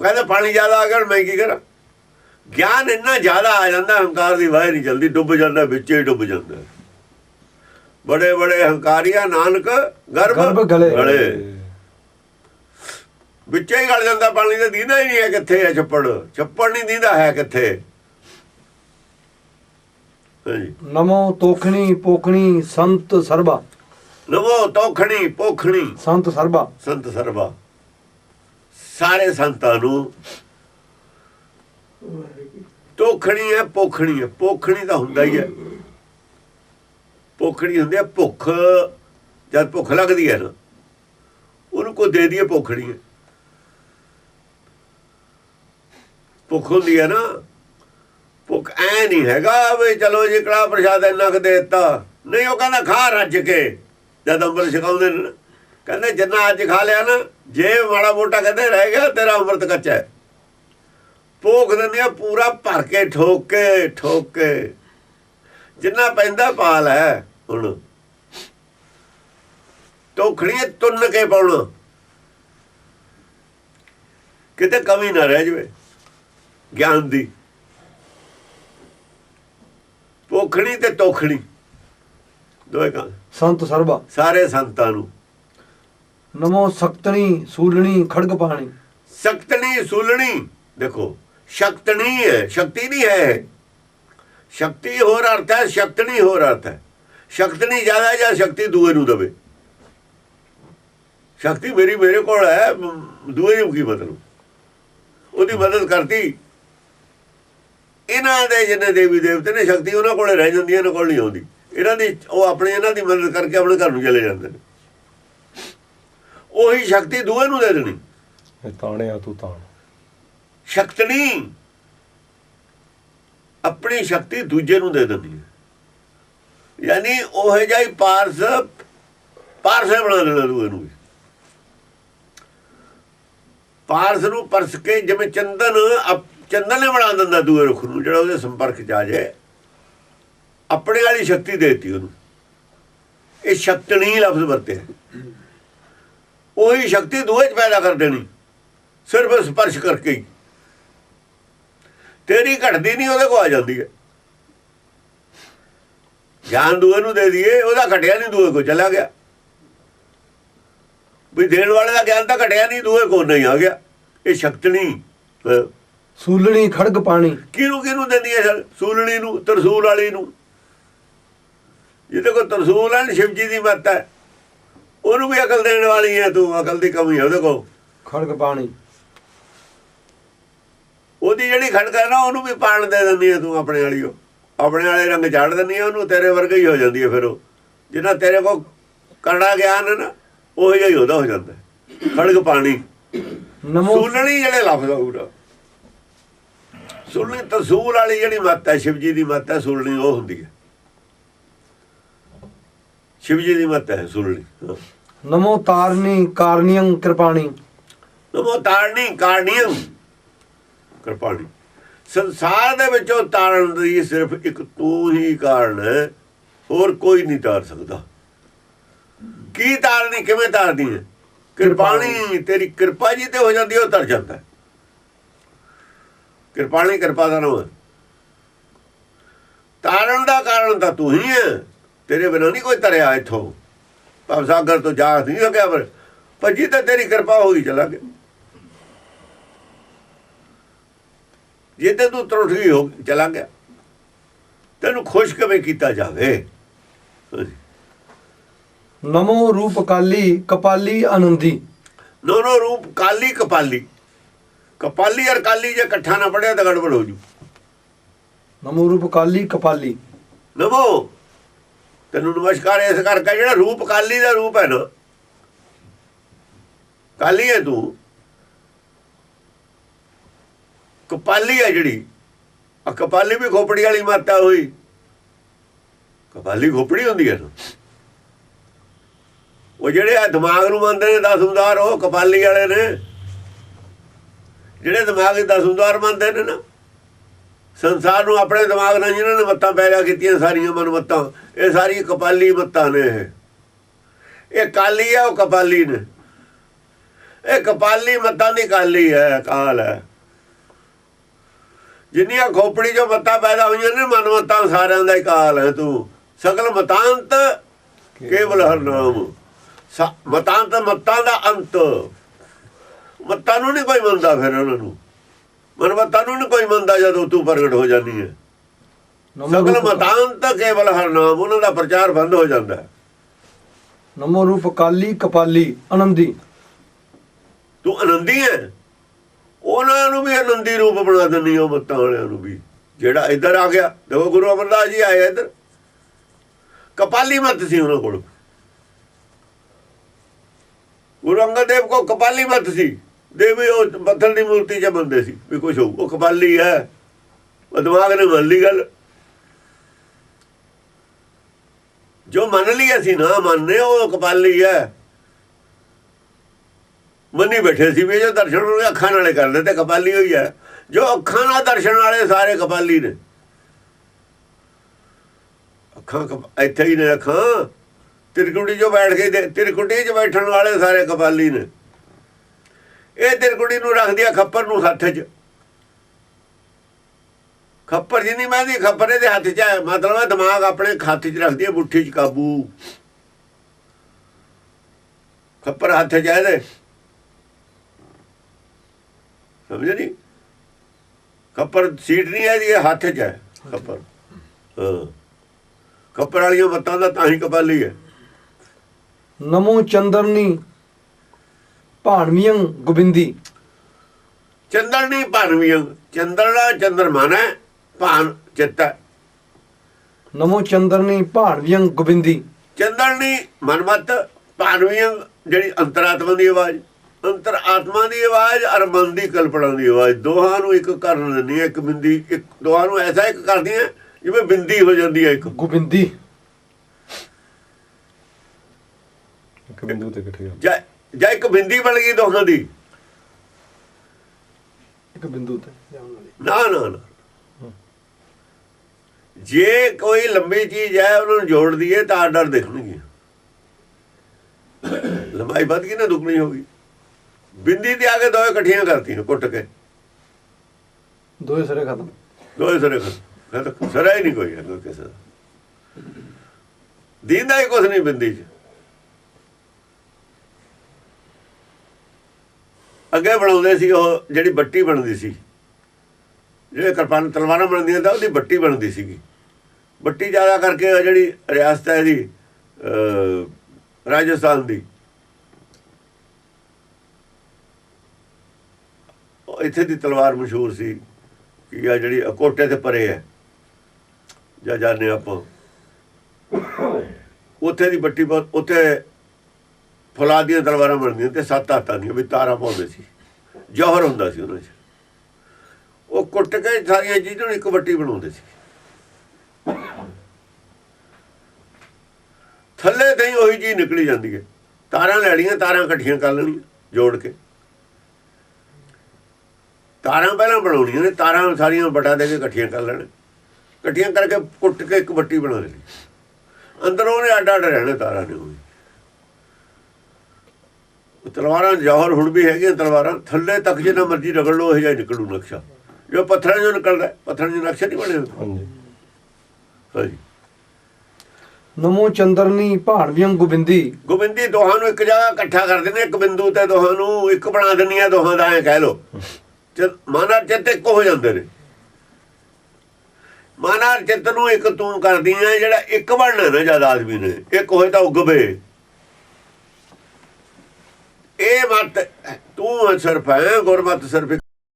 ਉਹ ਕਹਿੰਦਾ ਪਾਣੀ ਜ਼ਿਆਦਾ ਆ ਗਿਆ ਮੈਂ ਕੀ ਕਰਾਂ? ਗਿਆਨ ਇੰਨਾ ਜ਼ਿਆਦਾ ਆ ਜਾਂਦਾ ਹੰਕਾਰ ਦੀ ਵਾਹ ਨਹੀਂ ਜਲਦੀ ਡੁੱਬ ਜਾਂਦਾ ਵਿੱਚ ਹੀ ਡੁੱਬ ਜਾਂਦਾ। ਬੜੇ ਬੜੇ ਹੰਕਾਰੀਆ ਨਾਨਕ ਗਰਭ ਗਲੇ। ਵਿੱਚੇ ਹੀ ਗਲ ਜਾਂਦਾ ਪਾਣੀ ਤੇ ਦੀਦਾ ਹੀ ਨਹੀਂ ਹੈ ਕਿੱਥੇ ਹੈ ਛੱਪੜ? ਛੱਪੜ ਨਹੀਂ ਦੀਦਾ ਹੈ ਕਿੱਥੇ? ਨਮੋ ਤੋਖਣੀ ਪੋਖਣੀ ਸੰਤ ਸਰਬਾ। ਨਵੋ ਤੋਖਣੀ ਪੋਖਣੀ। ਸੰਤ ਸਰਬਾ। ਸੰਤ ਸਰਬਾ। ਸਾਰੇ ਸੰਤਾਂ ਨੂੰ ਤੋਖਣੀ ਹੈ ਪੋਖਣੀ ਹੈ ਪੋਖਣੀ ਤਾਂ ਹੁੰਦਾ ਹੀ ਹੈ। ਪੋਖਣੀ ਹੁੰਦੀ ਹੈ, ਭੁੱਖ, ਜਦ ਭੁੱਖ ਲੱਗਦੀ ਹੈ ਨਾ, ਉਹਨੂੰ ਕੋ ਦੇ ਦਈਏ ਪੋਖਣੀ ਹੈ। ਭੁੱਖ ਹੁੰਦੀ ਹੈ ਨਾ, ਭੁੱਖ ਐ ਨਹੀਂ ਹੈਗਾ ਵੀ ਚਲੋ ਜੀ ਕੜਾ ਪ੍ਰਸ਼ਾਦ ਇੰਨਾ ਕੁ ਦੇ ਦਿੱਤਾ। ਨਹੀਂ, ਉਹ ਕਹਿੰਦਾ ਖਾ ਰੱਜ ਕੇ, ਜਦ ਅੰਮ੍ਰਿਤ ਛਕਾਉਂਦੇ ਨੇ। ਕਹਿੰਦੇ ਜਿੰਨਾ ਅੱਜ ਖਾ ਲਿਆ ਨਾ ਜੇ ਮਾੜਾ ਮੋਟਾ ਕਹਿੰਦੇ ਰਹਿ ਗਿਆ ਤੇਰਾ ਅੰਮ੍ਰਿਤ ਕੱਚਾ ਹੈ। ਭੋਗ ਦਿੰਦੇ ਆ ਪੂਰਾ ਭਰ ਕੇ ਠੋਕ ਕੇ ਠੋਕ। ਕੇ ਜਿੰਨਾ ਪੈਂਦਾ ਪਾਲ ਹੈ ਹੁਣ। ਟੋਖੜੀਆਂ ਤੁੰਨ ਕੇ ਪਾਉਣਾ। ਕਿਤੇ ਕਮੀ ਨਾ ਰਹਿ ਜਵੇ ਗਿਆਨ ਦੀ। ਪੋਖਣੀ ਤੇ ਤੋਖਣੀ। ਦੋਏ ਕੰਮ। ਸੰਤ ਸਰਬਾ। ਸਾਰੇ ਸੰਤਾਂ ਨੂੰ। ਨਮੋ ਸਕਤਣੀ ਸੂਲਣੀ ਖੜਗ ਪਾਣੀ। ਸ਼ਕਤਣੀ ਸੁਲਣੀ, ਦੇਖੋ, ਸ਼ਕਤਣੀ ਹੈ, ਸ਼ਕਤੀ ਨਹੀਂ ਹੈ। ਸ਼ਕਤੀ ਹੋਰ ਅਰਥ ਹੈ, ਸ਼ਕਤਣੀ ਹੋਰ ਅਰਥ ਹੈ। ਸ਼ਕਤਣੀ ਜ਼ਿਆਦਾ ਜਾਂ ਸ਼ਕਤੀ ਦੂਏ ਨੂੰ ਦਵੇ? ਸ਼ਕਤੀ ਮੇਰੀ ਮੇਰੇ ਕੋਲ ਹੈ ਦੂਏ ਨੂੰ ਕੀ ਮਤਲਬ? ਉਹਦੀ ਮਦਦ ਕਰਤੀ। ਇਹਨਾਂ ਦੇ ਜਿੰਨੇ ਦੇਵੀ ਦੇਵਤੇ ਨੇ, ਸ਼ਕਤੀ ਉਹਨਾਂ ਕੋਲੇ ਰਹਿ ਜਾਂਦੀ ਇਹਨਾਂ ਕੋਲ ਨਹੀਂ ਆਉਂਦੀ। ਇਹਨਾਂ ਦੀ, ਉਹ ਆਪਣੇ, ਇਹਨਾਂ ਦੀ ਮਦਦ ਕਰਕੇ ਆਪਣੇ ਘਰ ਨੂੰ ਚਲੇ ਜਾਂਦੇ ਨੇ। ਉਹੀ ਸ਼ਕਤੀ ਦੂਏ ਨੂੰ ਦੇ ਦੇਣੀ। ਤਾਣਿਆ ਤੂੰ ਤਾਣ। ਸ਼ਕਤਣੀ ਆਪਣੀ ਸ਼ਕਤੀ ਦੂਜੇ ਨੂੰ ਦੇ ਦਿੰਦੀ ਹੈ। ਯਾਨੀ ਉਹ ਜਾਈ ਪਾਰਸ ਪਾਰਸੇ ਬਣਾ ਦੇਣਾ ਦੂਏ ਨੂੰ। ਪਾਰਸ ਨੂੰ ਪਰਸ ਕੇ ਜਿਵੇਂ ਚੰਦਨ ਚੰਦਨ ਨੇ ਬਣਾ ਦਿੰਦਾ ਦੂਏ ਰੁੱਖ ਨੂੰ ਜਿਹੜਾ ਉਹਦੇ ਸੰਪਰਕ ਚ ਆ ਜਾਏ। ਆਪਣੇ ਵਾਲੀ ਸ਼ਕਤੀ ਦੇਤੀ ਉਹਨੂੰ। ਇਹ ਸ਼ਕਤਣੀ ਲਫ਼ਜ਼ ਵਰਤਿਆ। ਉਹੀ ਸ਼ਕਤੀ ਦੂਏ ਚ ਪੈਦਾ ਕਰ ਦੇਣੀ। ਸਿਰਫ ਸਪਰਸ਼ ਕਰਕੇ ਹੀ। ਤੇਰੀ ਘਟਦੀ ਨਹੀਂ ਉਹਦੇ ਕੋ ਆ ਜਾਂਦੀ ਹੈ। ਗਿਆਨ ਦੂਏ ਨੂੰ ਦੇ ਦਈਏ ਉਹਦਾ ਘਟਿਆ ਨਹੀਂ ਦੂਏ ਕੋ ਚਲਾ ਗਿਆ। ਵੀ ਦੇਣ ਵਾਲੇ ਦਾ ਗਿਆਨ ਤਾਂ ਘਟਿਆ ਨਹੀਂ ਦੂਏ ਕੋ ਨਹੀਂ ਆ ਗਿਆ। ਇਹ ਸ਼ਕਤਣੀ ਸੂਲਣੀ ਖੜਗ ਪਾਣੀ। ਕਿਹਨੂੰ ਕਿਹਨੂੰ ਦਿੰਦੀ ਹੈ ਸਰ? ਸੂਲਣੀ ਨੂੰ ਤਰਸੂਲ ਵਾਲੀ ਨੂੰ। ਜਿਹਦੇ ਕੋ ਤਰਸੂਲ ਹੈ ਸ਼ਿਵ ਜੀ ਦੀ ਮੱਤ ਹੈ। ਉਹਨੂੰ ਵੀ ਅਕਲ ਦੇਣ ਵਾਲੀ ਹੈ ਤੂੰ ਅਕਲ ਦੀ ਕਮੀ ਹੈ ਉਹਦੇ ਕੋ ਖੜਗ ਪਾਣੀ। ਉਹਦੀ ਜਿਹੜੀ ਖੜਕਾ ਹੈ ਨਾ ਉਹਨੂੰ ਵੀ ਪਾਣ ਦੇ ਦਿੰਦੀ ਹੈ ਤੂੰ ਆਪਣੇ ਵਾਲੀ ਉਹ। ਆਪਣੇ ਵਾਲੇ ਰੰਗ ਝਾੜ ਦਿੰਦੀ ਹੈ ਉਹਨੂੰ ਤੇਰੇ ਵਰਗਾ ਹੀ ਹੋ ਜਾਂਦੀ ਹੈ ਫਿਰ ਉਹ। ਜਿੰਨਾ ਤੇਰੇ ਕੋ ਕਰੜਾ ਗਿਆਨ ਹੈ ਨਾ ਉਹ ਹੀ ਉਹਦਾ ਹੋ ਜਾਂਦਾ। ਖੜਕ ਪਾਣੀ। ਸੂਲਣੀ ਜਿਹੜੇ ਲਫ਼ਜ਼ ਆਉੜਾ ਸੂਲਣੀ ਤਸੂਲ ਵਾਲੀ ਜਿਹੜੀ ਮੱਤ ਹੈ ਸ਼ਿਵ ਜੀ ਦੀ ਮੱਤ ਹੈ ਸੂਲਣੀ ਉਹ ਹੁੰਦੀ ਹੈ ਸ਼ਿਵ ਜੀ ਦੀ ਮੱਤ ਹੈ ਸੂਲਣੀ। ਹਾਂ। ਨਮੋ ਤਾਰਨੀ ਕਾਰਨੀਯੰ ਕਿਰਪਾਣੀ। ਨਮੋ ਤਾਰਣੀ ਕਾਰਣੀਅਮ ਕਿਰਪਾਣੀ। ਸੰਸਾਰ ਦੇ ਵਿੱਚੋਂ ਤਾਰਨ ਦੀ ਸਿਰਫ ਇੱਕ ਤੂੰ ਹੀ ਕਾਰਨ ਹੈ ਹੋਰ ਕੋਈ ਨਹੀਂ ਤਾਰ ਸਕਦਾ। ਕੀ ਤਾਰਨੀ ਕਿਵੇਂ ਤਾਰਦੀ ਹੈ? ਕਿਰਪਾਣੀ ਤੇਰੀ ਕਿਰਪਾ ਜੀ ਤੇ ਹੋ ਜਾਂਦੀ ਉਹ ਤਰ ਜਾਂਦਾ ਹੈ। ਕਿਰਪਾਣੀ ਕਿਰਪਾ ਦਾ ਨਾਮ ਤਾਰਨ ਦਾ ਕਾਰਨ ਤਾਂ ਤੂੰ ਹੀ ਹੈ ਤੇਰੇ ਬਿਨਾਂ ਨਹੀਂ ਕੋਈ ਤਰਿਆ ਇੱਥੋਂ। ਭਵ ਸਾਗਰ ਤੋਂ ਜਾ ਨਹੀਂ ਸਕਿਆ ਪਰ ਭੱਜੀ ਤਾਂ ਤੇਰੀ ਕਿਰਪਾ ਹੋਈ ਚਲਾ ਗਿਆ। ਜੇ ਤੇ ਤੂੰ ਤਰੁੱਠ ਗਈ ਹੋ ਚਲਾ ਗਿਆ ਤੈਨੂੰ ਖੁਸ਼ ਕਿਵੇਂ ਕੀਤਾ ਜਾਵੇ। ਨਮੋ ਰੂਪ ਕਾਲੀ ਕਪਾਲੀ ਆਨੰਦੀ। ਦੋਨੋਂ ਰੂਪ ਕਾਲੀ ਕਪਾਲੀ। ਕਪਾਲੀ ਔਰ ਕਾਲੀ ਜੇ ਇਕੱਠਾ ਨਾ ਪੜਿਆ ਤਾਂ ਗੜਬੜ ਹੋ ਜੂ। ਨਮੋ ਰੂਪ ਕਾਲੀ ਕਪਾਲੀ। ਨਮੋ ਤੈਨੂੰ ਨਮਸਕਾਰ ਇਸ ਕਰਕੇ ਜਿਹੜਾ ਰੂਪ ਕਾਲੀ ਦਾ ਰੂਪ ਹੈ ਨਾ। ਕਾਲੀ ਹੈ ਤੂੰ। ਕਪਾਲੀ ਹੈ ਜਿਹੜੀ। ਆ ਕਪਾਲੀ ਵੀ ਖੋਪੜੀ ਵਾਲੀ ਮਾਤਾ ਹੋਈ। ਕਪਾਲੀ ਖੋਪੜੀ ਹੁੰਦੀ ਹੈ ਨਾ। ਉਹ ਜਿਹੜੇ ਆ ਦਿਮਾਗ ਨੂੰ ਮੰਨਦੇ ਨੇ ਦਸੂਦਾਰ ਉਹ ਕਪਾਲੀ ਵਾਲੇ ਨੇ। ਜਿਹੜੇ ਦਿਮਾਗ ਦੇ ਦਸੂਦਾਰ ਮੰਨਦੇ ਨੇ ਨਾ। ਸੰਸਾਰ ਨੂੰ ਆਪਣੇ ਦਿਮਾਗ ਨਾਲ ਜਿਹਨਾਂ ਨੇ ਮੱਤਾਂ ਪੈਦਾ ਕੀਤੀਆਂ ਸਾਰੀਆਂ ਮਨਮੱਤਾਂ, ਇਹ ਸਾਰੀ ਕਪਾਲੀ ਮੱਤਾਂ ਨੇ ਇਹ। ਕਾਲੀ ਆ, ਉਹ ਕਪਾਲੀ ਨੇ। ਇਹ ਕਪਾਲੀ ਮਤਾਂ ਦੀ ਕਾਲੀ ਹੈ, ਕਾਲ ਹੈ। ਜਿੰਨੀਆਂ ਖੋਪੜੀ ਚੋਂ ਮੱਤਾਂ ਪੈਦਾ ਹੋਈਆਂ ਨੇ, ਮਨਮੱਤਾਂ ਸਾਰਿਆਂ ਦਾ ਹੀ ਕਾਲ ਹੈ ਤੂੰ। ਸਗਲ ਮਤਾਂਤ ਕੇਵਲ ਹਰ ਨਾਮ। ਮਤਾਂਤ ਮਤਾਂ ਦਾ ਅੰਤ। ਮਤਾਂ ਨੂੰ ਨਹੀਂ ਕੋਈ ਮੰਨਦਾ ਫਿਰ ਉਹਨਾਂ ਨੂੰ। ਮਨਮਤਾਂ ਨੂੰ ਨਹੀਂ ਕੋਈ ਮੰਨਦਾ ਜਦੋਂ ਤੂੰ ਪ੍ਰਗਟ ਹੋ ਜਾਂਦੀ ਹੈ। ਸਗਲ ਰੂਪ ਮਤਾਂਤ ਕੇਵਲ ਹਰ ਨਾਮ ਉਹਨਾਂ ਦਾ ਪ੍ਰਚਾਰ ਬੰਦ ਹੋ ਜਾਂਦਾ ਹੈ। ਨਮੋ ਰੂਪ ਕਾਲੀ ਕਪਾਲੀ ਆਨੰਦੀ। ਤੂੰ ਆਨੰਦੀ ਹੈ? ਉਹਨਾਂ ਨੂੰ ਵੀ ਆਨੰਦੀ ਰੂਪ ਬਣਾ ਦਿੰਦੀ ਉਹ ਮੱਤਾਂ ਵਾਲਿਆਂ ਨੂੰ ਵੀ। ਜਿਹੜਾ ਇੱਧਰ ਆ ਗਿਆ ਦੇਖੋ ਗੁਰੂ ਅਮਰਦਾਸ ਜੀ ਆਏ ਇੱਧਰ। ਕਪਾਲੀ ਮਤ ਸੀ ਉਹਨਾਂ ਕੋਲ। ਗੁਰੂ ਅੰਗਦ ਦੇਵ ਕੋ ਕਪਾਲੀ ਮਤ ਸੀ। ਦੇਵੀ ਉਹ ਪੱਥਰ ਦੀ ਮੂਰਤੀ ਚ ਬੰਦੇ ਸੀ, ਵੀ ਕੁਛ ਹੋਊ, ਉਹ ਕਪਾਲੀ ਹੈ। ਉਹ ਦਿਮਾਗ ਨੇ ਮੰਨ ਲਈ ਗੱਲ। ਜੋ ਮੰਨ ਲਈ ਅਸੀਂ ਨਾ ਮੰਨਨੇ ਉਹ ਕਪਾਲੀ ਹੈ। ਮੰਨੀ ਬੈਠੇ ਸੀ ਵੀ ਜੋ ਦਰਸ਼ਨ ਨੂੰ ਅੱਖਾਂ ਨਾਲੇ ਕਰਦੇ ਤੇ ਕਪਾਲੀ ਹੋਈ ਹੈ। ਜੋ ਅੱਖਾਂ ਨਾਲ ਦਰਸ਼ਨ ਵਾਲੇ ਸਾਰੇ ਕਪਾਲੀ ਨੇ। ਅੱਖਾਂ ਕਪ- ਇੱਥੇ ਹੀ ਨੇ ਅੱਖਾਂ। ਤਿਰਕੁਟੀ 'ਚ ਬੈਠ ਕੇ ਦੇ- ਤਿਰਕੁਟੀ 'ਚ ਬੈਠਣ ਵਾਲੇ ਸਾਰੇ ਕਪਾਲੀ ਨੇ। ਇਹ ਤਿਰਕੁਟੀ ਨੂੰ ਰੱਖਦੀ ਆ ਖੱਪਰ ਨੂੰ ਹੱਥ 'ਚ। ਖੱਪਰ ਜਿੰਨੀ ਮਹਿੰਦੀ ਖੱਪਰ ਇਹਦੇ ਹੱਥ 'ਚ ਹੈ ਮਤਲਬ ਹੈ ਦਿਮਾਗ ਆਪਣੇ ਹੱਥ 'ਚ ਰੱਖਦੀ ਹੈ ਮੁੱਠੀ 'ਚ ਕਾਬੂ। ਖੱਪਰ ਹੱਥ 'ਚ ਹੈ ਇਹਦੇ। ਸਮਝੇ ਨਹੀਂ ਖੱਪਰ ਸੀਟ ਨਹੀਂ ਹੈ ਜੀ ਹੱਥ 'ਚ ਹੈ ਖੱਪਰ। ਹਾਂ। ਖੱਪਰ ਵਾਲੀਆਂ ਮੱਤਾਂ ਦਾ ਤਾਂ ਹੀ ਕਪਾਲੀ ਹੈ। ਨਮੋ ਚੰਦਰਨੀ ਭਾਣਵੀਆਂ ਗੋਬਿੰਦੀ। ਚੰਦਰਨੀ ਭਾਨਵੀਆਂ ਚੰਦਰਨਾ ਚੰਦਰਮਨ ਹੈ ਭਾਨ ਚਿੱਤ ਹੈ। ਨਮੋ ਚੰਦਰਨੀ ਭਾਣਵੀਆਂ ਗੋਬਿੰਦੀ। ਚੰਦਰਨੀ ਮਨਮਤ ਭਾਨਵੀਆਂ ਜਿਹੜੀ ਅੰਤਰਾਤਮਾ ਦੀ ਆਵਾਜ਼। ਅੰਤਰ ਆਤਮਾ ਦੀ ਆਵਾਜ਼ ਅਰ ਮਨ ਦੀ ਕਲਪਨਾ ਦੀ ਆਵਾਜ਼। ਦੋਹਾਂ ਨੂੰ ਇੱਕ ਕਰਨ ਦਿੰਦੀ ਹੈ ਇੱਕ ਬਿੰਦੀ ਇੱਕ ਦੋਹਾਂ ਨੂੰ ਐਸਾ ਇੱਕ ਕਰਦੀਆਂ ਜਿਵੇਂ ਬਿੰਦੀ ਹੋ ਜਾਂਦੀ ਹੈ ਇੱਕ। ਗੋਬਿੰਦੀ। ਇੱਕ ਬਿੰਦੂ ਤੇ ਇਕੱਠੇ ਹੋ ਜਾਂ ਜਾਂ ਇੱਕ ਬਿੰਦੀ ਬਣ ਗਈ ਦੋਹਾਂ ਦੀ। ਇੱਕ ਬਿੰਦੂ ਤੇ ਨਾ ਨਾ ਨਾ। ਜੇ ਕੋਈ ਲੰਬੀ ਚੀਜ਼ ਹੈ ਉਹਨੂੰ ਨੂੰ ਜੋੜ ਦਈਏ ਤਾਂ ਆਰਡਰ ਦਿਖਣਗੇ ਲੰਬਾਈ ਵੱਧ ਗਈ ਨਾ ਦੁੱਗਣੀ ਹੋ ਗਈ ਬਿੰਦੀ ਤੇ ਆ ਕੇ ਦੋਏ ਇਕੱਠੀਆਂ ਕਰਤੀਆਂ ਕੁੱਟ ਕੇ। ਦੋਏ ਸਰੇ ਖਤਮ। ਦੋਏ ਸਰੇ ਖਤਮ। ਸਰਾ ਹੀ ਨਹੀਂ ਕੋਈ ਹੈ ਕਿਸੇ ਦਾ। ਦੀਂਦਾ ਹੀ ਕੁਛ ਨਹੀਂ ਬਿੰਦੀ ਚ। ਅੱਗੇ ਬਣਾਉਂਦੇ ਸੀ ਉਹ ਜਿਹੜੀ ਬੱਟੀ ਬਣਦੀ ਸੀ। ਜਿਹੜੇ ਕਿਰਪਾਨ ਤਲਵਾਰਾਂ ਬਣਦੀਆਂ ਤਾਂ ਉਹਦੀ ਬੱਟੀ ਬਣਦੀ ਸੀਗੀ। ਬੱਟੀ ਜ਼ਿਆਦਾ ਕਰਕੇ ਉਹ ਜਿਹੜੀ ਰਿਆਸਤ ਹੈ ਇਹਦੀ ਰਾਜਸਥਾਨ ਦੀ। ਇੱਥੇ ਦੀ ਤਲਵਾਰ ਮਸ਼ਹੂਰ ਸੀ ਕਿ ਆ ਜਿਹੜੀ ਕੋਟੇ ਤੇ ਪਰੇ ਹੈ। ਜਾਂ ਜਾਣੇ ਆਪਾਂ। ਉੱਥੇ ਦੀ ਬੱਟੀ ਬਹੁਤ, ਉੱਥੇ ਫੁਲਾ ਦੀਆਂ ਤਲਵਾਰਾਂ ਬਣਦੀਆਂ ਤੇ ਸੱਤ ਹੱਥਾਂ ਦੀਆਂ ਵੀ ਤਾਰਾਂ ਪਾਉਂਦੇ ਸੀ। ਜੌਹਰ ਹੁੰਦਾ ਸੀ ਉਹਨਾਂ 'ਚ। ਉਹ ਕੁੱਟ ਕੇ ਸਾਰੀਆਂ ਚੀਜ਼ਾਂ ਨੂੰ ਇੱਕ ਵੱਟੀ ਬਣਾਉਂਦੇ ਸੀ। ਥੱਲੇ ਤੇ ਉਹੀ ਚੀਜ਼ ਨਿਕਲੀ ਜਾਂਦੀ ਹੈ। ਤਾਰਾਂ ਲੈ ਲੈਣੀਆਂ ਤਾਰਾਂ ਇਕੱਠੀਆਂ ਕਰ ਲੈਣੀਆਂ, ਜੋੜ ਕੇ। ਤਾਰਾਂ ਪਹਿਲਾਂ ਬਣਾਉਣੀਆਂ ਨੇ, ਤਾਰਾਂ ਸਾਰੀਆਂ ਬਟਾ ਦੇ ਕੇ ਇਕੱਠੀਆਂ ਕਰ ਲੈਣ। ਇਕੱਠੀਆਂ ਕਰਕੇ ਕੁੱਟ ਕੇ ਇੱਕ ਵੱਟੀ ਬਣਾ ਲੈਣੀ। ਅੰਦਰੋਂ ਉਹਨੇ ਅੱਡ ਅੱਡ ਰਹਿਣਾ ਤਾਰਾਂ ਨੇ ਉਹ ਤਲਵਾਰਾਂ ਜੌਹਰ ਹੁਣ ਵੀ ਹੈਗੀਆਂ ਤਲਵਾਰਾਂ ਥੱਲੇ ਤੱਕ ਜਿੰਨਾ ਮਰਜ਼ੀ ਰਗੜ ਲਓ ਇਹ ਹੀ ਨਿਕਲੂ ਨਕਸ਼ਾ। ਜੋ ਪੱਥਰਾਂ ਚੋਂ ਨਿਕਲਦਾ ਹੈ, ਪੱਥਰਾਂ ਦੇ ਨਕਸ਼ਾ ਨਹੀਂ ਬਣੇ ਹੋਏ। ਹਾਂਜੀ। ਹਾਂਜੀ। ਨਮੋ ਚੰਦਰਨੀ ਭਾਣਵੀਆਂ ਗੋਬਿੰਦੀ। ਗੋਬਿੰਦੀ ਦੋਹਾਂ ਨੂੰ ਇੱਕ ਜਗ੍ਹਾ ਇਕੱਠਾ ਕਰ ਦਿੰਦੇ ਇੱਕ ਬਿੰਦੂ ਤੇ ਦੋਹਾਂ ਨੂੰ ਇੱਕ ਬਣਾ ਦਿੰਦੀਆਂ ਦੋਹਾਂ ਦਾ ਐ ਕਹਿ ਲੋ ਮਾਨਾ ਚਿੱਤ ਇੱਕ ਹੋ ਜਾਂਦੇ ਨੇ। ਮਾਨਾ ਚਿੱਤ ਨੂੰ ਇੱਕ ਤੂੰ ਕਰਦੀਆਂ ਜਿਹੜਾ ਇੱਕ ਬਣਨਾ ਨਾ ਜਦ ਆਦਮੀ ਨੇ ਇੱਕ ਹੋਏ ਤਾਂ ਉਗਵੇ। ਇਹ ਮਤ ਤੂੰ ਸਿਰਫ ਹੈ ਗੁਰਮਤ ਸਿਰਫ